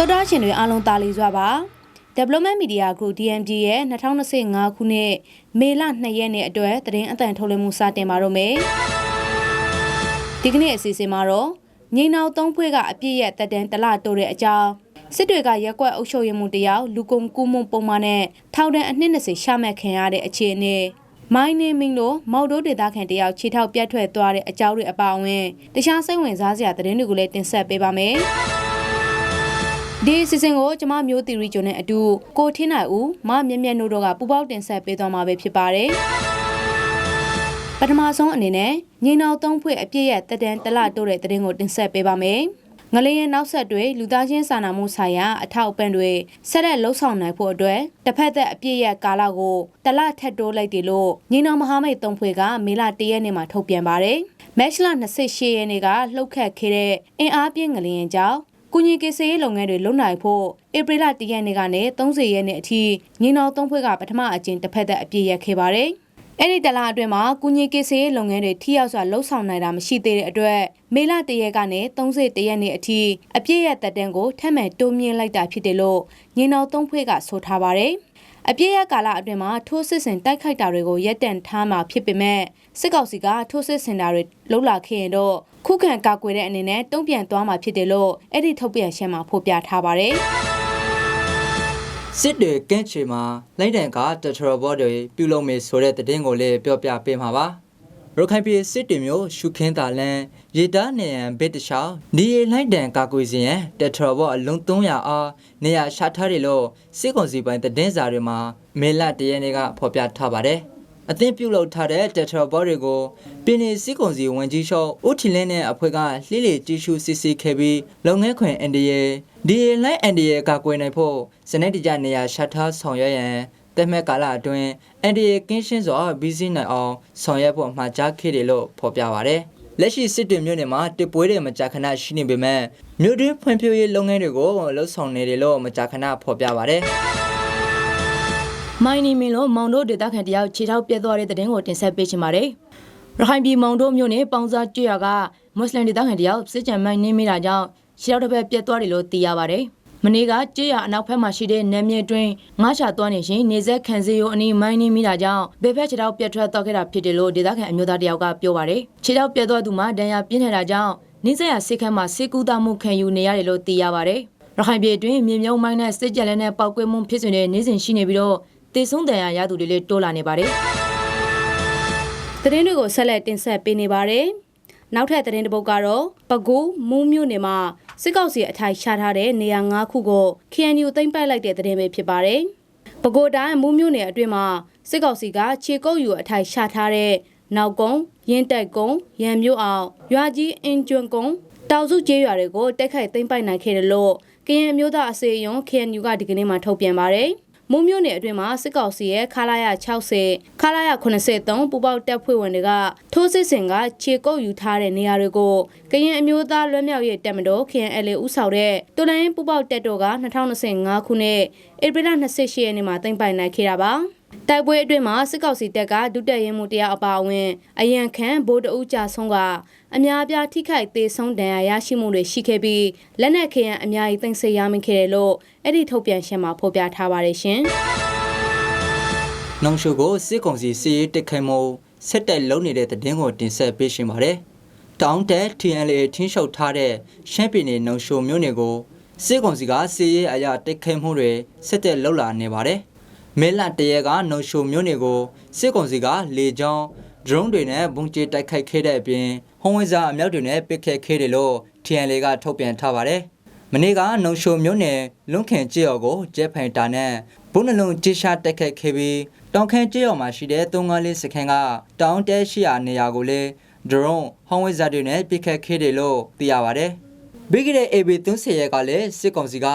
တော်တော်ရှင်တွေအားလုံးတာလီစွာပါ Development Media Group DMG ရဲ့2025ခုနှစ်မေလ2ရက်နေ့အတွက်သတင်းအသံထုတ်လွှင့်မှုစတင်ပါတော့မယ်ဒီကနေ့အစီအစဉ်မှာတော့ငိန်နောက်သုံးဖွဲ့ကအပြည့်ရဲ့တက်တန်းတလတိုးတဲ့အကြောင်းစစ်တွေကရက်ကွက်အုပ်ချုပ်ရေးမှုတယောက်လူကုန်ကူးမှုပုံမှန်နဲ့ထောင်ဒဏ်အနှစ်20ရှာမှတ်ခံရတဲ့အခြေအနေမိုင်းနေမင်းတို့မော်ဒိုဒေတာခန်တယောက်ခြေထောက်ပြတ်ထွက်သွားတဲ့အကြောင်းတွေအပါအဝင်တခြားစိတ်ဝင်စားစရာသတင်းတွေကိုလည်းတင်ဆက်ပေးပါမယ်။ ဒီစီစဉ်ကိုကျမမျိုးတီရီဂျွန်နဲ့အတူကိုထင်းနိုင်ဦးမမြက်မြက်တို့တို့ကပူပေါက်တင်ဆက်ပေးသွားမှာပဲဖြစ်ပါတယ်။ပထမဆုံးအနေနဲ့ငိန်နောက်သုံးဖွဲ့အပြည့်ရဲ့တက်တန်းတလတိုးတဲ့သတင်းကိုတင်ဆက်ပေးပါမယ်။ငလျင်နောက်ဆက်တွဲလူသားချင်းစာနာမှုဆိုင်ရာအထောက်အပံ့တွေဆက်လက်လှုပ်ဆောင်နိုင်ဖို့အတွက်တစ်ဖက်သက်အပြည့်ရဲ့ကာလကိုတလထက်တိုးလိုက်တယ်လို့ညီနောင်မဟာမိတ်သုံးဖွဲ့ကမေလ၁ရက်နေ့မှာထုတ်ပြန်ပါတယ်။မက်ရှလ28ရက်နေ့ကလှုပ်ခတ်ခဲ့တဲ့အင်အားပြင်းငလျင်ကြောင့် ကုညီကိစ္စရေးလုပ်ငန်းတွေလုပ်နိုင်ဖို့ဧပြီလ၁ရက်နေ့ကနေ30ရက်နေ့အထိညီနောင်သုံးဖွဲ့ကပထမအကျဉ်တစ်ဖက်သက်အပြည့်ရက်ခဲ့ပါတယ်။အဲ့ဒီတလအတွင်းမှာကုညီကိစ္စရေးလုပ်ငန်းတွေထိရောက်စွာလှုပ်ဆောင်နိုင်တာမရှိသေးတဲ့အတွက်မေလတရက်ကနေ30တရက်နေ့အထိအပြည့်ရတက်တန်းကိုထပ်မံတိုးမြင့်လိုက်တာဖြစ်တယ်လို့ညီနောင်သုံးဖွဲ့ကဆိုထားပါတယ်။အပြည့်ရကာလအတွင်းမှာထိုးစစ်ဆင်တိုက်ခိုက်တာတွေကိုရပ်တန့်ထားမှာဖြစ်ပေမဲ့စစ်ကောင်စီကထိုးစစ်ဆင်တာတွေလှုပ်လာခဲ့ရင်တော့ ခုခံကာကွယ်တဲ့အနေနဲ့တုံ့ပြန်သွားမှာဖြစ်တယ်လို့အဲ့ဒီထုတ်ပြန်ချက်မှာဖော်ပြထားပါတယ်။စစ်တွေကန့်ချေမှာလိုက်တန်ကတထရဘော့တွေပြုလုပ်မယ်ဆိုတဲ့သတင်းကိုလည်းပြောပြပေးမှာပါရခိုင်ပြည်စစ်တွေမျိုးရှုခင်းတာလန်ရေတားနေရန်ဘစ်တချောင်းဒီရီလိုက်တန်ကာကွယ်စဉ်ရန်တထရဘော့အလုံး300အားနေရာရှာထားတယ်လို့စစ်ကောင်စီပိုင်းသတင်းစာတွေမှာမေလတရက်နေ့ကဖော်ပြထားပါတယ် အသင်းပြုလုပ်ထားတဲ့တက်ထရဘောတွေကိုပြည်내စစ်ကောင်စီဝန်ကြီးချုပ်ဦးထီလင်းနဲ့အဖွဲ့ကလှိလေကြည့်ရှုစစ်ဆေးခဲ့ပြီးလုပ်ငန်းခွင်အန်ဒီယေဒီလိုက်အန်ဒီယေကကွယ်နိုင်ဖို့စနစ်တကျနေရာရှထားဆောင်ရွက်ရန်တက်မဲ့ကာလအတွင်းအန်ဒီယေကင်းရှင်းစွာဘီစီနိုင်အောင်ဆောင်ရွက်ဖို့မှာကြားခဲ့တယ်လို့ဖော်ပြပါရတယ်လက်ရှိစစ်တွေမြို့နယ်မှာတစ်ပွဲတွေမကြာခဏရှိနေပေမဲ့မြို့တွင်းဖွံ့ဖြိုးရေးလုပ်ငန်းတွေကိုလှုပ်ဆောင်နေတယ်လို့မကြာခဏဖော်ပြပါရတယ် မိုင်းနီမင်းလို့မောင်တို့ဒေသခံတယောက်ခြေထောက်ပြတ်သွားတဲ့တဲ့တင်ကိုတင်ဆက်ပေးချင်ပါတယ်။ရခိုင်ပြည်မောင်တို့မြို့နယ်ပေါင်းစားကျွရကမွတ်စလင်ဒေသခံတယောက်စစ်ကြံမိုင်းနေမိတာကြောင့်ခြေထောက်တစ်ဖက်ပြတ်သွားတယ်လို့သိရပါတယ်။မနေ့ကကျွရအနောက်ဘက်မှာရှိတဲ့နယ်မြေတွင်းငါးချသွားနေရှင်နေဆက်ခံစီယိုအနီးမိုင်းနေမိတာကြောင့်ဘေဖက်ခြေထောက်ပြတ်ထွက်သွားခဲ့တာဖြစ်တယ်လို့ဒေသခံအမျိုးသားတယောက်ကပြောပါတယ်။ခြေထောက်ပြတ်သွားသူမှာဒဏ်ရာပြင်းထန်တာကြောင့်နေဆက်ရစိတ်ခမ်းမှာစေကူတာမှုခံယူနေရတယ်လို့သိရပါတယ်။ရခိုင်ပြည်တွင်မြေမြုံမိုင်းနဲ့စစ်ကြက်လဲနဲ့ပောက်ကွဲမှုဖြစ်စဉ်တွေနေစဉ်ရှိနေပြီးတော့ တေဆုံးတန်ရာရသူတွေလည်းတိုးလာနေပါတယ်။သတင်းတွေကိုဆက်လက်တင်ဆက်ပေးနေပါတယ်။နောက်ထပ်သတင်းတစ်ပုဒ်ကတော့ပကူမူးမြို့နယ်မှာစစ်ကောက်စီအထိုင်ချထားတဲ့နေရာ၅ခုကို KNU သိမ်းပိုက်လိုက်တဲ့သတင်းပဲဖြစ်ပါတယ်။ပကူတိုင်းမူးမြို့နယ်အတွင်းမှာစစ်ကောက်စီကခြေကုပ်ယူအထိုင်ချထားတဲ့နောက်ကုန်းရင်းတက်ကုန်းရံမြို့အောင်ရွာကြီးအင်ကျွန်းကုန်းတောင်စုကျေးရွာတွေကိုတက်ခိုက်သိမ်းပိုက်နိုင်ခဲ့တယ်လို့ကရင်မျိုးသားအစေအယုံ KNU ကဒီကနေ့မှထုတ်ပြန်ပါတယ်။ မုံမြို့နယ်အတွင်းမှာစစ်ကောင်စီရဲ့ခလာရ60ခလာရ83ပူပေါက်တပ်ဖွဲ့ဝင်တွေကထိုးစစ်ဆင်ကခြေကုပ်ယူထားတဲ့နေရာတွေကိုကရင်အမျိုးသားလွတ်မြောက်ရေးတပ်မတော် KNL ဦးဆောင်တဲ့တူလိုင်းပူပေါက်တပ်တော်က2025ခုနှစ်ဧပြီလ28ရက်နေ့မှာတင်ပိုင်နိုင်ခဲ့တာပါ တိုက်ပွဲအတွင်းမှာစစ်ကောင်စီတပ်ကဒုတက်ရင်မှုတရားအပါအဝင်အရန်ခန့်ဗိုလ်တအုပ်ကြဆုံးကအများအပြားထိခိုက်သေးဆုံးဒဏ်ရာရရှိမှုတွေရှိခဲ့ပြီးလက်နက်ခဲယံအများကြီးသိမ်းဆည်းရမိခဲ့တယ်လို့အဲ့ဒီထုတ်ပြန်ချက်မှာဖော်ပြထားပါတယ်ရှင်။နောင်ရှုကိုစစ်ကောင်စီစီရေးတက်ခိုင်မှုဆက်တက်လုံးနေတဲ့တဲ့င်းကိုတင်ဆက်ပေးရှင်ပါတယ်။တောင်းတက် TNLA ထင်းရှုပ်ထားတဲ့ရှမ်းပြည်နယ်နောင်ရှုမြို့နယ်ကိုစစ်ကောင်စီကစီရေးအရာတက်ခိုင်မှုတွေဆက်တက်လှုပ်လာနေပါတယ်။ မဲလတရဲကနောင်ရှုမြို့နယ်ကိုစစ်ကောင်စီကလေကြောင်း drone တွေနဲ့ဘုံကျတိုက်ခိုက်ခဲ့တဲ့အပြင်ဟောင်းဝဇာအမြောက်တွေနဲ့ပစ်ခတ်ခဲ့တယ်လို့ TNL ကထုတ်ပြန်ထားပါတယ်။မနေ့ကနှုံရှိုမြို့နယ်လွန်ခင်ကြေးရော်ကိုကျဲဖိုင်တာနဲ့ဘုံနှလုံးကြေးရှာတက်ခတ်ခဲ့ပြီးတောင်ခမ်းကြေးရော်မှာရှိတဲ့354စခန်းကတောင်တဲရှိရာနေရာကိုလည်း drone ဟောင်းဝဇာတွေနဲ့ပစ်ခတ်ခဲ့တယ်လို့သိရပါတယ်။ပြီးခဲ့တဲ့ AB 30ရက်ကလည်းစစ်ကောင်စီက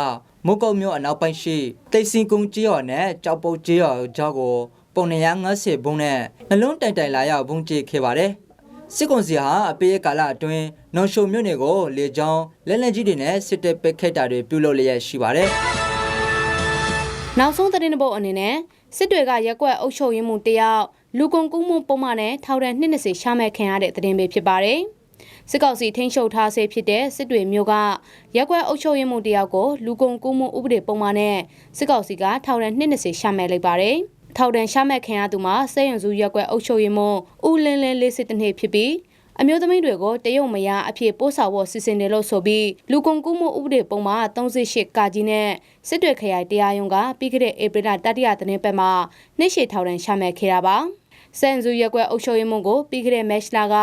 မုတ်ကုတ်မြို့အနောက်ပိုင်းရှိတိတ်စင်ကုန်းကြေးရော်နဲ့ကြောက်ပုတ်ကြေးရော်ကြောက်ကိုပုံ250ဘုံနဲ့နှလုံးတိုင်တိုင်လာရောက်ဘုံကျခဲ့ပါတယ်။စစ်ကောင်စီဟာအပေးကာလအတွင်းနောင်ရှုံမြို့နယ်ကိုလေကြောင်းလက်လက်ကြီးတွေနဲ့စစ်တပ်ပစ်ခတ်တာတွေပြုလုပ်လျက်ရှိပါတယ်။နောက်ဆုံးသတင်းတစ်ပုဒ်အနေနဲ့စစ်တွေကရက်ကွက်အုပ်ချုပ်ရေးမှုတယောက်လူကုန်ကူးမှုပုံမှန်နဲ့ထောင်ဒဏ်20ရှာမဲ့ခံရတဲ့သတင်းပဲဖြစ်ပါတယ် စစ်ကောင်စီထိန်းချုပ်ထားဆဲဖြစ်တဲ့စစ်တွေမျိုးကရက်ကွက်အုပ်ချုပ်ရေးမှုတယောက်ကိုလူကုန်ကူးမှုဥပဒေပုံမှန်နဲ့စစ်ကောင်စီကထောင်ဒဏ်220ရှာမဲ့လိုက်ပါတယ်။ထောင်ဒဏ်ရှာမဲ့ခင်ရသူမှာစေယုံစုရက်ကွက်အုပ်ချုပ်ရေးမှုဦးလင်းလင်းလေးစစ်တနေ့ဖြစ်ပြီးအမျိုးသမီးတွေကိုတရုတ်မယားအဖြစ်ပို့ဆောင်ဖို့စီစဉ်တယ်လို့ဆိုပြီးလူကုန်ကူးမှုဥပဒေပုံမှာ38ကာကြီးနဲ့စစ်တွေခရိုင်တရားရုံးကပြီးခဲ့တဲ့ဧပြီလတတိယသတင်းပတ်မှာနှိရှိထောင်ဒဏ်ရှာမဲ့ခဲ့တာပါ။စန်ဇူရက်ကွက်အုပ်ချုပ်ရေးမှုကိုပြီးခဲ့တဲ့မက်လာက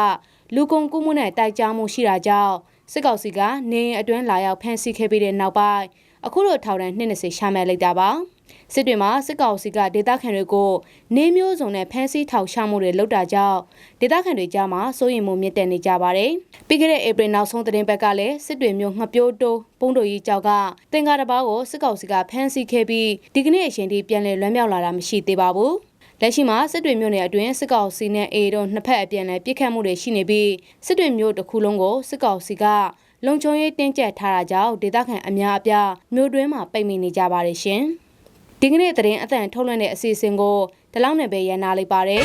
လူကုန်ကူးမှုနဲ့တိုက်ကြားမှုရှိတာကြောင့်စစ်ကောင်စီကနေအိမ်အတွင်းလာရောက်ဖမ်းဆီးခဲ့ပြီးတဲ့နောက်ပိုင်းအခုလိုထောင်ဒဏ်20ရှာမဲ့လိုက်တာပါ။စစ်တွေမှာစစ်ကောင်စီကဒေသခံတွေကိုနေမျိုးစုံနဲ့ဖမ်းဆီးထောင်ချမှုတွေလုပ်တာကြောင့်ဒေသခံတွေကြားမှာစိုးရိမ်မှုမြင့်တက်နေကြပါတယ်။ပြီးခဲ့တဲ့ဧပြီနောက်ဆုံးသတင်းပတ်ကလည်းစစ်တွေမျိုးငှပြိုးတိုးပုံးတို့ကြီးကြောက်ကတင်ကားတစ်ပါးကိုစစ်ကောင်စီကဖမ်းဆီးခဲ့ပြီးဒီကနေ့အချိန်ထိပြန်လည်လွှမ်းမြောက်လာတာမရှိသေးပါဘူး။ လက်ရှိမှာစစ်တွေမြို့နယ်အတွင်းစစ်ကောင်စီနဲ့အေတို့နှစ်ဖက်အပြန်အလှန်ပြစ်ခတ်မှုတွေရှိနေပြီးစစ်တွေမြို့တစ်ခုလုံးကိုစစ်ကောင်စီကလုံခြုံရေးတင်းကျပ်ထားတာကြောင့်ဒေသခံအများအပြားမြို့တွင်းမှာပိတ်မိနေကြပါတယ်ရှင်။ဒီကနေ့သတင်းအသံထုတ်လွှင့်တဲ့အစီအစဉ်ကိုဒီလောက်နဲ့ပဲရန်နာလိုက်ပါတယ်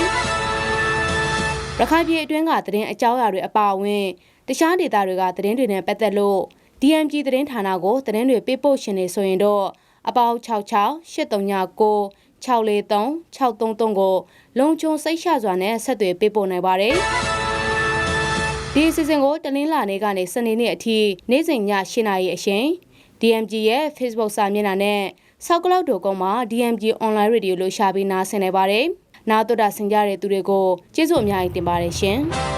။ရခိုင်ပြည်အတွင်းကသတင်းအကြောင်းအရာတွေအပါအဝင်တခြားဒေသတွေကသတင်းတွေနဲ့ပတ်သက်လို့ DMG သတင်းဌာနကိုသတင်းတွေပေးပို့ရှင်နေဆိုရင်တော့အပေါင်း66 839 643 633ကိုလုံခြုံစိတ်ရှစွာနဲ့ဆက်သွယ်ပေးပို့နိုင်ပါတယ်။ဒီအစီအစဉ်ကိုတနင်္လာနေ့ကနေစနေနေ့အထိနေ့စဉ်ည8:00နာရီအချိန် DMG ရဲ့ Facebook စာမျက်နှာနဲ့ SoundCloud.com မှာ DMG Online Radio လို့ရှာပြီးနားဆင်နေပါတယ်။နားတော်တာဆင်ကြတဲ့သူတွေကိုကျေးဇူးအများကြီးတင်ပါတယ်ရှင်။